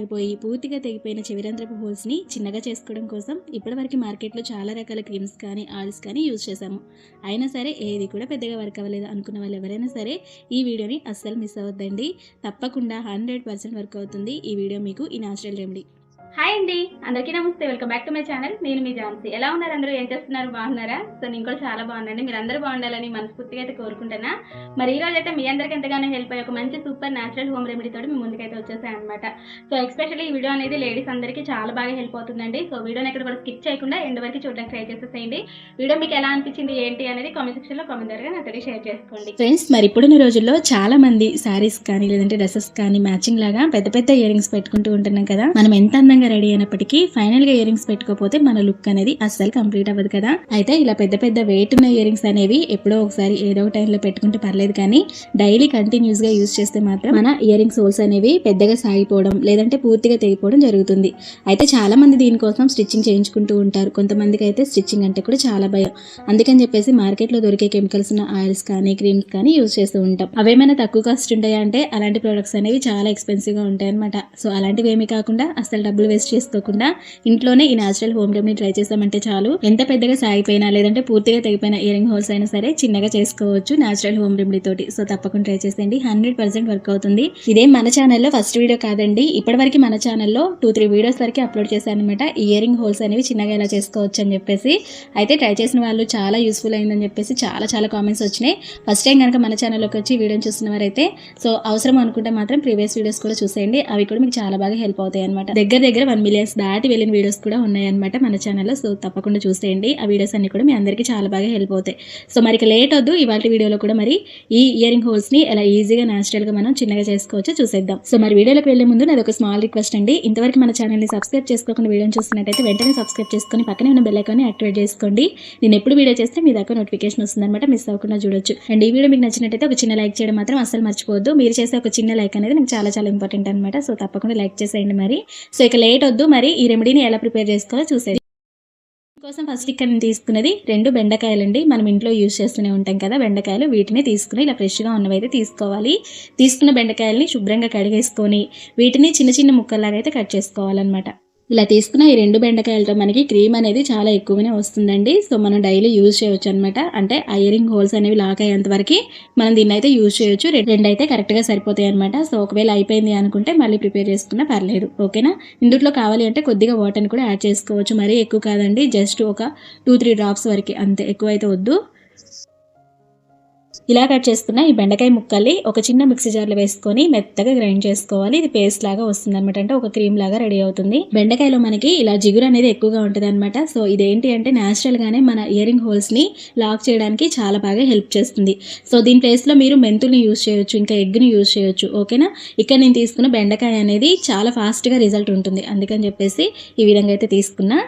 ఆగిపోయి పూర్తిగా తెగిపోయిన చెవిరంధ్రపు హోల్స్ని చిన్నగా చేసుకోవడం కోసం ఇప్పటివరకు మార్కెట్లో చాలా రకాల క్రీమ్స్ కానీ ఆయిల్స్ కానీ యూజ్ చేశాము. అయినా సరే ఏది కూడా పెద్దగా వర్క్ అవ్వలేదు. అనుకున్న వాళ్ళు ఎవరైనా సరే ఈ వీడియోని అస్సలు మిస్ అవ్వద్దండి. తప్పకుండా హండ్రెడ్ పర్సెంట్ వర్క్ అవుతుంది. ఈ వీడియో మీకు ఈ న్యాచురల్ రెమెడీ. హాయ్ అండి అందరికీ నమస్తే. Welcome back to my channel నేను మీ ఝాన్సీ ఎలా ఉన్నారు అందరూ? ఏం చేస్తున్నారు? బాగున్నారా? సో నేను కూడా చాలా బాగున్నాను మీరు అందరూ బాగుండాలని మనస్ఫూర్తిగా అయితే కోరుకుంటున్నా. మరి ఈ రోజు అయితే మీ అందరికీ ఎంతగానో హెల్ప్ అయ్యే ఒక మంచి సూపర్ న్యాచురల్ హోమ్ రెమెడీ తోటి మీ ముందుకైతే వచ్చేసాయి అనమాట సో ఎస్పెషల్లీ ఈ వీడియో అనేది లేడీస్ అందరికీ చాలా బాగా హెల్ప్ అవుతుందండి. సో వీడియోని ఎక్కడ కూడా స్కిప్ చేయకుండా ఎండ్ వరకు చూడడానికి ట్రై చేసేసేయండి. వీడియో మీకు ఎలా అనిపించింది ఏంటి అనేది కామెంట్ సెక్షన్లో కామెంట్ ద్వారా నాతో షేర్ చేసుకోండి. ఫ్రెండ్స్ మరి ఇప్పుడున్న రోజుల్లో చాలా మంది శారీస్ కానీ లేదంటే డ్రెస్సెస్ కానీ మ్యాచింగ్ లాగా పెద్ద పెద్ద ఇయర్ రింగ్స్ పెట్టుకుంటూ ఉంటున్నాం కదా. మనం ఎంత అందంగా రెడీ అయినప్పటికీ ఫైనల్గా ఇయర్ రింగ్స్ పెట్టుకోకపోతే మన లుక్ అనేది అస్సలు కంప్లీట్ అవ్వదు కదా. అయితే ఇలా పెద్ద పెద్ద వెయిట్ ఉన్న ఇయర్ రింగ్స్ అనేవి ఎప్పుడో ఒకసారి ఏదో ఒక టైంలో పెట్టుకుంటే పర్లేదు కానీ డైలీ కంటిన్యూస్గా యూజ్ చేస్తే మాత్రం మన ఇయర్ రింగ్స్ హోల్స్ అనేవి పెద్దగా సాగిపోవడం లేదంటే పూర్తిగా తెగిపోవడం జరుగుతుంది. అయితే చాలా మంది దీనికోసం స్టిచ్చింగ్ చేయించుకుంటూ ఉంటారు. కొంతమందికి అయితే స్టిచ్చింగ్ అంటే కూడా చాలా భయం. అందుకని చెప్పేసి మార్కెట్లో దొరికే కెమికల్స్ ఉన్న ఆయిల్స్ కానీ క్రీమ్స్ కానీ యూజ్ చేస్తూ ఉంటాం. అవేమైనా తక్కువ కాస్ట్ ఉంటాయా అంటే అలాంటి ప్రొడక్ట్స్ అనేవి చాలా ఎక్స్పెన్సివ్గా ఉంటాయి అనమాట సో అలాంటివి ఏమీ కాకుండా అసలు డబ్బులు వేస్ట్ చేసుకోకుండా ఇంట్లోనే ఈ న్యాచురల్ హోమ్ రెమెడీ ట్రై చేసామంటే చాలు. ఎంత పెద్దగా సాగిపోయినా లేదంటే పూర్తిగా తెగిపోయిన ఇయర్ రింగ్ హోల్స్ అయినా సరే చిన్నగా చేసుకోవచ్చు న్యాచురల్ హోమ్ రెమెడీ తోటి. సో తప్పకుండా ట్రై చేసేయండి. హండ్రెడ్ పర్సెంట్ వర్క్ అవుతుంది. ఇదే మన ఛానల్లో ఫస్ట్ వీడియో కాదండి. ఇప్పటివరకు మన ఛానల్లో టూ త్రీ వీడియోస్ వరకు అప్లోడ్ చేశాను అనమాట ఇయర్ రింగ్ హోల్స్ అనేవి చిన్నగా ఎలా చేసుకోవచ్చు అని చెప్పేసి. అయితే ట్రై చేసిన వాళ్ళు చాలా యూస్ఫుల్ అయిందని చెప్పేసి చాలా చాలా కామెంట్స్ వచ్చినాయి. ఫస్ట్ టైం కనుక మన ఛానల్లోకి వచ్చి వీడియోని చూస్తున్న వారైతే సో అవసరం అనుకుంటే మాత్రం ప్రీవియస్ వీడియోస్ కూడా చూసేయండి. అవి కూడా మీకు చాలా బాగా హెల్ప్ అవుతాయి అనమాట దగ్గర దగ్గర వన్ మిలియన్స్ దాటి వెళ్ళిన వీడియోస్ కూడా ఉన్నాయన్నమాట మన ఛానల్లో సో తప్పకుండా చూసేయండి. ఆ వీడియోస్ అన్ని కూడా మీ అందరికీ చాలా బాగా హెల్ప్ అవుతాయి. సో మరి లేట్ వద్దు. ఇవాళ వీడియోలో కూడా మరి ఈ ఇయరింగ్ హోల్స్ని ఎలా ఈజీగా న్యాచురల్గా మనం చిన్నగా చేసుకోవచ్చో చూసేద్దాం. సో మరి వీడియోలోకి వెళ్ళే ముందు నాది ఒక స్మాల్ రిక్వెస్ట్ అండి. ఇంతవరకు మన ఛానల్ని సబ్స్క్రైబ్ చేసుకోకుండా వీడియోని చూస్తున్నట్టయితే వెంటనే సబ్స్క్రైబ్ చేసుకొని పక్కనే ఉన్న బెల్లైకాన్ని యాక్టివేట్ చేసుకోండి. నేను ఎప్పుడు వీడియో చేస్తే మీ దాకా నోటిఫికేషన్ వస్తుందన్నమాట. మిస్ అవ్వకుండా చూడొచ్చు. అండ్ ఈ వీడియో మీకు నచ్చినట్టయితే ఒక చిన్న లైక్ చేయడం మాత్రం అసలు మర్చిపోవద్దు. మీరు చేసే ఒక చిన్న లైక్ అనేది నాకు చాలా చాలా ఇంపార్టెంట్ అనమాట సో తప్పకుండా లైక్ చేసేయండి మరి. సో ఇక లేట్ వద్దు మరి ఈ రెమెడీని ఎలా ప్రిపేర్ చేసుకోవాలో చూసేది కోసం ఫస్ట్ ఇక్కడ నేను తీసుకున్నది రెండు బెండకాయలండి. మనం ఇంట్లో యూజ్ చేస్తూనే ఉంటాం కదా బెండకాయలు వీటిని తీసుకుని ఇలా ఫ్రెష్గా ఉన్నవైతే తీసుకోవాలి. తీసుకున్న బెండకాయల్ని శుభ్రంగా కడిగేసుకొని వీటిని చిన్న చిన్న ముక్కల్లాగా అయితే కట్ చేసుకోవాలన్నమాట. ఇలా తీసుకున్న ఈ రెండు బెండకాయలతో మనకి క్రీమ్ అనేది చాలా ఎక్కువగానే వస్తుందండి. సో మనం డైలీ యూజ్ చేయొచ్చు అనమాట అంటే ఐరింగ్ హోల్స్ అనేవి లాక్ అయ్యేంత వరకు మనం దీన్ని అయితే యూజ్ చేయొచ్చు. రెండు అయితే కరెక్ట్గా సరిపోతాయి అనమాట సో ఒకవేళ అయిపోయింది అనుకుంటే మళ్ళీ ప్రిపేర్ చేసుకున్నా పర్లేదు. ఓకేనా? ఇందులో కావాలి అంటే కొద్దిగా వాటర్ని కూడా యాడ్ చేసుకోవచ్చు. మరీ ఎక్కువ కాదండి. జస్ట్ ఒక టూ త్రీ డ్రాప్స్ వరకు. అంతే ఎక్కువ అయితే వద్దు. ఇలా కట్ చేసుకున్న ఈ బెండకాయ ముక్కల్ని ఒక చిన్న మిక్సీ జార్లో వేసుకొని మెత్తగా గ్రైండ్ చేసుకోవాలి. ఇది పేస్ట్ లాగా వస్తుంది అనమాట అంటే ఒక క్రీమ్ లాగా రెడీ అవుతుంది. బెండకాయలో మనకి ఇలా జిగురు అనేది ఎక్కువగా ఉంటుంది అనమాట సో ఇదేంటి అంటే న్యాచురల్ గానే మన ఇయరింగ్ హోల్స్ని లాక్ చేయడానికి చాలా బాగా హెల్ప్ చేస్తుంది. సో దీని ప్లేస్లో మీరు మెంతుల్ని యూజ్ చేయొచ్చు ఇంకా ఎగ్ని యూజ్ చేయొచ్చు. ఓకేనా ఇక్కడ నేను తీసుకున్న బెండకాయ అనేది చాలా ఫాస్ట్గా రిజల్ట్ ఉంటుంది. అందుకని చెప్పేసి ఈ విధంగా అయితే తీసుకున్నా.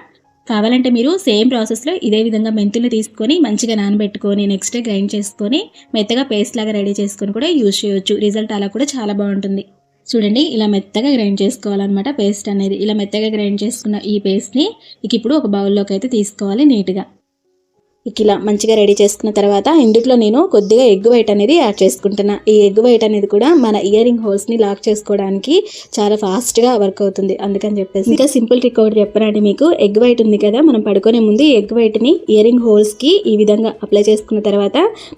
కావాలంటే మీరు సేమ్ ప్రాసెస్లో ఇదే విధంగా మెంతులు తీసుకొని మంచిగా నానబెట్టుకొని నెక్స్ట్ డే గ్రైండ్ చేసుకొని మెత్తగా పేస్ట్ లాగా రెడీ చేసుకొని కూడా యూజ్ చేయొచ్చు. రిజల్ట్ అలా కూడా చాలా బాగుంటుంది. చూడండి ఇలా మెత్తగా గ్రైండ్ చేసుకోవాలన్నమాట పేస్ట్ అనేది. ఇలా మెత్తగా గ్రైండ్ చేసుకున్న ఈ పేస్ట్ని ఇక ఇప్పుడు ఒక బౌల్లోకి అయితే తీసుకోవాలి నీట్గా. ఇలా మంచిగా రెడీ చేసుకున్న తర్వాత ఇందులో నేను కొద్దిగా ఎగ్ వైట్ అనేది యాడ్ చేసుకుంటున్నా. ఈ ఎగ్ వైట్ అనేది కూడా మన ఇయర్ రింగ్ హోల్స్ని లాక్ చేసుకోవడానికి చాలా ఫాస్ట్గా వర్క్ అవుతుంది. అందుకని చెప్పేసి ఇంకా సింపుల్ ట్రిక్ ఒకటి చెప్పనండి మీకు? ఎగ్ వైట్ ఉంది కదా మనం పడుకునే ముందు ఎగ్ వైట్ని ఇయర్ రింగ్ హోల్స్కి ఈ విధంగా అప్లై చేసుకున్న తర్వాత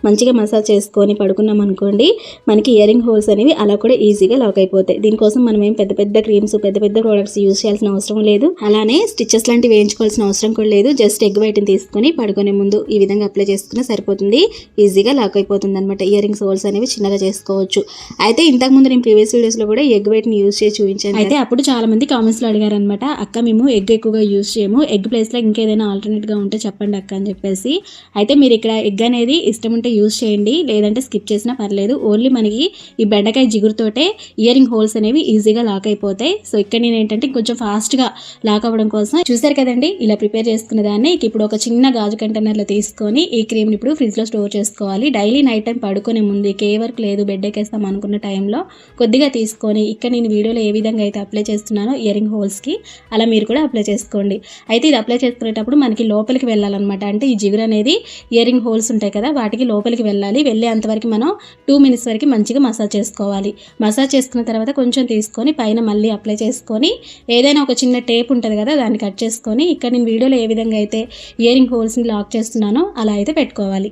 మంచిగా మసాజ్ చేసుకొని పడుకున్నాం అనుకోండి మనకి ఇయర్ రింగ్ హోల్స్ అనేవి అలా కూడా ఈజీగా లాక్ అయిపోతాయి. దీనికోసం మనం ఏం పెద్ద పెద్ద క్రీమ్స్ పెద్ద పెద్ద ప్రోడక్ట్స్ యూజ్ చేయాల్సిన అవసరం లేదు. అలానే స్టిచెస్ లాంటివి వేయించుకోవాల్సిన అవసరం కూడా లేదు. జస్ట్ ఎగ్ వైట్ని తీసుకొని పడుకునే ముందు ఈ విధంగా అప్లై చేసుకున్నా సరిపోతుంది. ఈజీగా లాక్ అయిపోతుంది అనమాట ఇయర్ రింగ్స్ హోల్స్ అనేవి చిన్నగా చేసుకోవచ్చు. అయితే ఇంతకు ముందు నేను ప్రీవియస్ వీడియోస్లో కూడా ఎగ్ వైట్ని యూజ్ చేసి చూపించాను అయితే అప్పుడు చాలా మంది కామెంట్స్లో అడిగారు అనమాట అక్క మేము ఎగ్ ఎక్కువగా యూజ్ చేయము. ఎగ్ ప్లేస్లో ఇంకేదైనా ఆల్టర్నేట్గా ఉంటే చెప్పండి అక్క అని చెప్పేసి. అయితే మీరు ఇక్కడ ఎగ్ అనేది ఇష్టం ఉంటే యూజ్ చేయండి. లేదంటే స్కిప్ చేసినా పర్లేదు. ఓన్లీ మనకి ఈ బెండకాయ జిగురుతోటే ఇయర్ రింగ్ హోల్స్ అనేవి ఈజీగా లాక్ అయిపోతాయి. సో ఇక్కడ నేను ఏంటంటే కొంచెం ఫాస్ట్గా లాక్ అవ్వడం కోసం చూసారు కదండి? ఇలా ప్రిపేర్ చేసుకున్న దాన్ని. ఇక ఇప్పుడు ఒక చిన్న గాజు కంటైనర్లో రెండు తీసుకొని ఈ క్రీమ్ని ఇప్పుడు ఫ్రిడ్జ్లో స్టోర్ చేసుకోవాలి. డైలీ నైట్ టైం పడుకునే ముందు ఏ వర్క్ లేదు బెడ్ ఎక్కేస్తాం అనుకున్న టైంలో కొద్దిగా తీసుకొని ఇక్కడ నేను వీడియోలో ఏ విధంగా అయితే అప్లై చేస్తున్నానో ఇయరింగ్ హోల్స్కి అలా మీరు కూడా అప్లై చేసుకోండి. అయితే ఇది అప్లై చేసుకునేటప్పుడు మనకి లోపలికి వెళ్ళాలన్నమాట. అంటే ఈ జిగురు అనేది ఇయరింగ్ హోల్స్ ఉంటాయి కదా వాటికి లోపలికి వెళ్ళాలి. వెళ్ళే అంతవరకు మనం టూ మినిట్స్ వరకు మంచిగా మసాజ్ చేసుకోవాలి. మసాజ్ చేసుకున్న తర్వాత కొంచెం తీసుకొని పైన మళ్ళీ అప్లై చేసుకొని ఏదైనా ఒక చిన్న టేప్ ఉంటుంది కదా దాన్ని కట్ చేసుకొని ఇక్కడ నేను వీడియోలో ఏ విధంగా అయితే ఇయరింగ్ హోల్స్ని లాక్ చేస్తున్నాను అలా అయితే పెట్టుకోవాలి.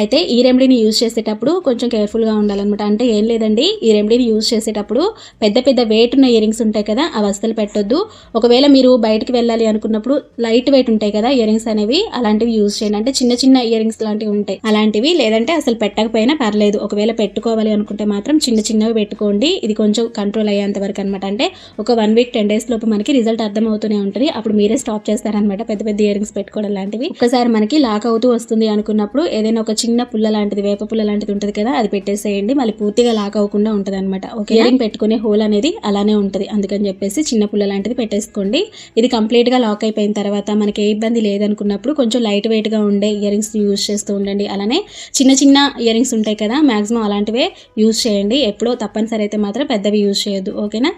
అయితే ఈ రెమెడీని యూజ్ చేసేటప్పుడు కొంచెం కేర్ఫుల్గా ఉండాలన్నమాట. అంటే ఏం లేదండి ఈ రెమెడీని యూజ్ చేసేటప్పుడు పెద్ద పెద్ద వెయిట్ ఉన్న ఇయరింగ్స్ ఉంటాయి కదా అవి అస్సలు పెట్టొద్దు. ఒకవేళ మీరు బయటకు వెళ్ళాలి అనుకున్నప్పుడు లైట్ వెయిట్ ఉంటాయి కదా ఇయరింగ్స్ అనేవి అలాంటివి యూజ్ చేయండి. అంటే చిన్న చిన్న ఇయరింగ్స్ లాంటివి ఉంటాయి. అలాంటివి లేదంటే అసలు పెట్టకపోయినా పర్లేదు. ఒకవేళ పెట్టుకోవాలి అనుకుంటే మాత్రం చిన్న చిన్నవి పెట్టుకోండి. ఇది కొంచెం కంట్రోల్ అయ్యేంత వరకు అనమాట అంటే ఒక వన్ వీక్ టెన్ డేస్ లోపు మనకి రిజల్ట్ అర్థమవుతూనే ఉంటుంది. అప్పుడు మీరే స్టాప్ చేస్తారనమాట పెద్ద పెద్ద ఇయరింగ్స్ పెట్టుకోవడం లాంటివి. ఒకసారి మనకి లాక్ అవుతూ వస్తుంది అనుకున్నప్పుడు ఏదైనా ఒక చిన్న పుల్ల లాంటిది వేప పుల్ల లాంటిది ఉంటుంది కదా అది పెట్టేసేయండి. మళ్ళీ పూర్తిగా లాక్ అవ్వకుండా ఉంటుంది అనమాట ఓకే ఇయరింగ్ పెట్టుకునే హోల్ అనేది అలానే ఉంటుంది. అందుకని చెప్పేసి చిన్న పుల్ల లాంటిది పెట్టేసుకోండి. ఇది కంప్లీట్గా లాక్ అయిపోయిన తర్వాత మనకి ఏ ఇబ్బంది లేదనుకున్నప్పుడు కొంచెం లైట్ వెయిట్గా ఉండే ఇయరింగ్స్ యూజ్ చేస్తూ ఉండండి. అలానే చిన్న చిన్న ఇయరింగ్స్ ఉంటాయి కదా మాక్సిమం అలాంటివే యూజ్ చేయండి. ఎప్పుడో తప్పనిసరి అయితే మాత్రం పెద్దవి యూజ్ చేయొద్దు ఓకేనా?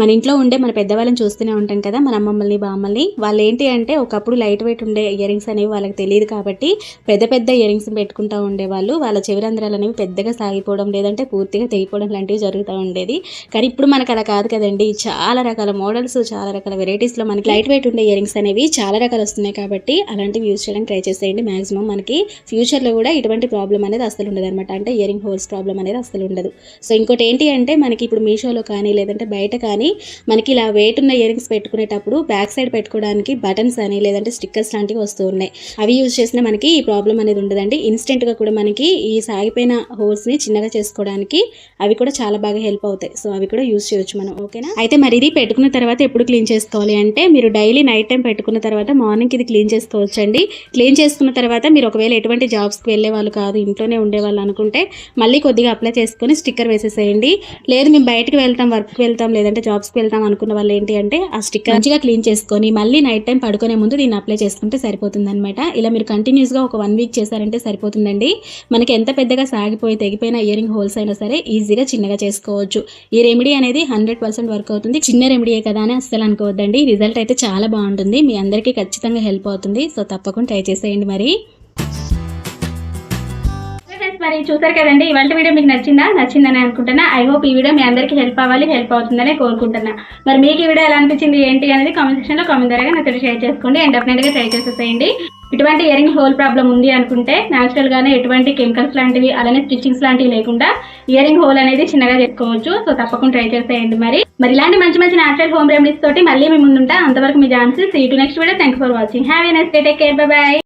మన ఇంట్లో ఉండే మన పెద్దవాళ్ళని చూస్తూనే ఉంటాం కదా మన అమ్మమ్మల్ని బామ్మల్ని. వాళ్ళు ఏంటి అంటే ఒకప్పుడు లైట్ వెయిట్ ఉండే ఇయరింగ్స్ అనేవి వాళ్ళకి తెలియదు కాబట్టి పెద్ద పెద్ద ఇయరింగ్స్ పెట్టుకుంటూ ఉండేవాళ్ళు. వాళ్ళ చివరంధ్రాలు అనేవి పెద్దగా సాగిపోవడం లేదంటే పూర్తిగా తెగిపోవడం లాంటివి జరుగుతూ ఉండేది. కానీ ఇప్పుడు మనకు అలా కాదు కదండి. చాలా రకాల మోడల్స్ చాలా రకాల వెరైటీస్లో మనకి లైట్ వెయిట్ ఉండే ఇయరింగ్స్ అనేవి చాలా రకాలు వస్తున్నాయి కాబట్టి అలాంటివి యూజ్ చేయడానికి ట్రై చేసేయండి. మాక్సిమం మనకి ఫ్యూచర్లో కూడా ఇటువంటి ప్రాబ్లం అనేది అసలు ఉండదు అనమాట అంటే ఇయరింగ్ హోల్స్ ప్రాబ్లం అనేది అసలు ఉండదు. సో ఇంకోటి ఏంటి అంటే మనకి ఇప్పుడు మీషోలో కానీ లేదంటే బయట కానీ మనకి ఇలా వెయిట్ ఉన్న ఇయరింగ్స్ పెట్టుకునేటప్పుడు బ్యాక్ సైడ్ పెట్టుకోవడానికి బటన్స్ అని లేదంటే స్టిక్కర్స్ లాంటివి వస్తూ ఉన్నాయి. అవి యూజ్ చేసినా మనకి ఈ ప్రాబ్లం అనేది ఉండదండి. ఇన్స్టెంట్గా కూడా మనకి ఈ సాగిపోయిన హోల్స్ని చిన్నగా చేసుకోవడానికి అవి కూడా చాలా బాగా హెల్ప్ అవుతాయి. సో అవి కూడా యూజ్ చేయొచ్చు మనం. ఓకేనా అయితే మరి ఇది పెట్టుకున్న తర్వాత ఎప్పుడు క్లీన్ చేసుకోవాలి అంటే మీరు డైలీ నైట్ టైం పెట్టుకున్న తర్వాత మార్నింగ్ ఇది క్లీన్ చేసుకోవచ్చు అండి క్లీన్ చేసుకున్న తర్వాత మీరు ఒకవేళ ఎటువంటి జాబ్స్కి వెళ్ళే వాళ్ళు కాదు ఇంట్లోనే ఉండేవాళ్ళు అనుకుంటే మళ్ళీ కొద్దిగా అప్లై చేసుకొని స్టిక్కర్ వేసేసేయండి. లేదు మేము బయటకు వెళ్తాం వర్క్కి వెళ్తాం లేదంటే జాబ్ జాబ్స్కి వెళ్తాం అనుకున్న వాళ్ళు ఏంటి అంటే ఆ స్టిక్కర్ మంచిగా క్లీన్ చేసుకొని మళ్ళీ నైట్ టైం పడుకునే ముందు దీన్ని అప్లై చేసుకుంటే సరిపోతుంది అనమాట ఇలా మీరు కంటిన్యూస్గా ఒక వన్ వీక్ చేశారంటే సరిపోతుందండి. మనకి ఎంత పెద్దగా సాగిపోయి తెగిపోయిన ఇయరింగ్ హోల్స్ అయినా సరే ఈజీగా చిన్నగా చేసుకోవచ్చు. ఈ రెమెడీ అనేది హండ్రెడ్ పర్సెంట్ వర్క్ అవుతుంది. చిన్న రెమెడీయే కదా అని అస్సలు అనుకోవద్దండి. రిజల్ట్ అయితే చాలా బాగుంటుంది. మీ అందరికీ ఖచ్చితంగా హెల్ప్ అవుతుంది. సో తప్పకుండా ట్రై చేసేయండి మరి. మరి చూసారు కదండి ఇవాళ వీడియో మీకు నచ్చిందా? నచ్చిందని అనుకుంటున్నా. ఐ హోప్ ఈ వీడియో మీ అందరికీ హెల్ప్ అవ్వాలి హెల్ప్ అవుతుందని కోరుకుంటున్నా. మరి మీకు ఈ వీడియో ఎలా అనిపించింది ఏంటి అనేది కామెంట్ సెక్షన్లో కామెంట్ ద్వారా నాతో షేర్ చేసుకోండి. అండ్ డెఫినెట్గా ట్రై చేసేసేయండి. ఇటువంటి ఇయరింగ్ హోల్ ప్రాబ్లం ఉంది అనుకుంటే న్యాచురల్ గానే ఎటువంటి కెమికల్స్ లాంటివి అలానే స్టిచ్చింగ్స్ లాంటివి లేకుండా ఇయరింగ్ హోల్ అనేది చిన్నగా చేసుకోవచ్చు. సో తప్పకుండా ట్రై చేసేయండి మరి. మరి ఇలాంటి మంచి మంచి న్యాచురల్ హోమ్ రెమెడీస్ తోటి మళ్ళీ మీ ముందుంటా. అంతవరకు మీ chance see to next video thank for watching have a next day take care bye